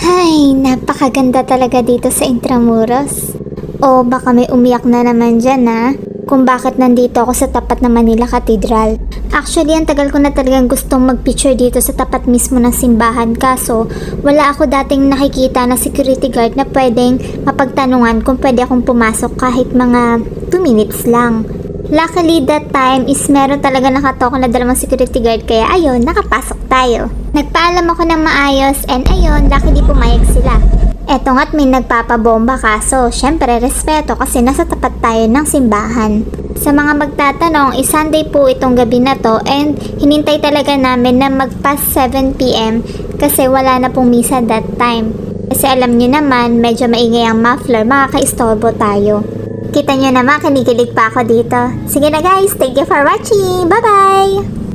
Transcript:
Ay, napakaganda talaga dito sa Intramuros. O baka may umiyak na naman dyan ha, kung bakit nandito ako sa tapat ng Manila Cathedral. Actually, ang tagal ko na talagang gustong magpicture dito sa tapat mismo ng simbahan kaso wala ako dating nakikita na security guard na pwedeng mapagtanungan kung pwede akong pumasok kahit mga 2 minutes lang. Luckily that time is meron talaga nakatoko na dalawang security guard kaya ayun, nakapasok tayo. Nagpaalam ako ng maayos and ayun, luckily pumayag sila. Eto nga't may nagpapabomba kaso, syempre respeto kasi nasa tapat tayo ng simbahan. Sa mga magtatanong, is Sunday po itong gabi na to and hinintay talaga namin na magpas 7pm kasi wala na pong misa that time. Kasi alam nyo naman, medyo maingay ang muffler, makakaistorbo tayo. Kita nyo naman, kinikilig pa ako dito. Sige na guys, thank you for watching. Bye-bye!